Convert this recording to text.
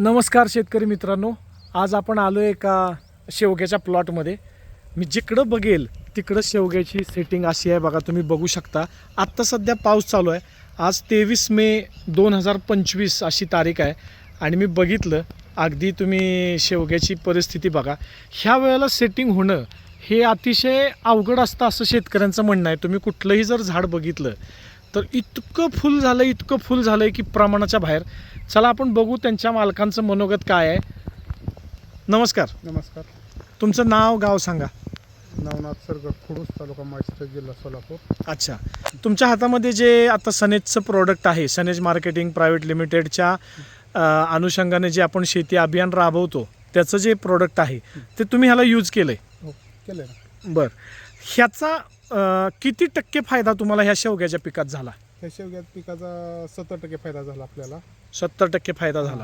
नमस्कार शेतकरी मित्रांनो. आज आपण आलो आहे एका शेवग्याच्या प्लॉटमध्ये मी जिकडं बघेल तिकडं शेवग्याची सेटिंग अशी आहे बघा तुम्ही बघू शकता. आत्ता सध्या पाऊस चालू आहे. आज तेवीस मे दोन हजार पंचवीस अशी तारीख आहे. आणि मी बघितलं अगदी तुम्ही शेवग्याची परिस्थिती बघा. ह्या वेळेला सेटिंग होणं हे अतिशय अवघड असतं असं शेतकऱ्यांचं म्हणणं आहे. तुम्ही कुठलंही जर झाड बघितलं तर इतकं फुल झालं इतकं फुल झालं आहे की प्रमाणाच्या बाहेर. चला आपण बघू त्यांच्या मालकांचं मनोगत काय आहे. नमस्कार. नमस्कार. तुमचं नाव गाव सांगा. नवनाथ सरगर खुडूस तालुका माळशिरस जिल्हा सोलापूर. अच्छा. तुमच्या हातामध्ये जे आता सनेजचं प्रोडक्ट आहे सनेज मार्केटिंग प्रायव्हेट लिमिटेडच्या अनुषंगाने जे आपण शेती अभियान राबवतो त्याचं जे प्रोडक्ट आहे ते तुम्ही ह्याला यूज केलं आहे हो केलं बरं. ह्याचा अ, किती टक्के फायदा तुम्हाला ह्या शेवग्याच्या पिकात झाला? ह्या शेवग्यात पिकाचा सत्तर टक्के फायदा झाला आपल्याला. सत्तर टक्के फायदा झाला.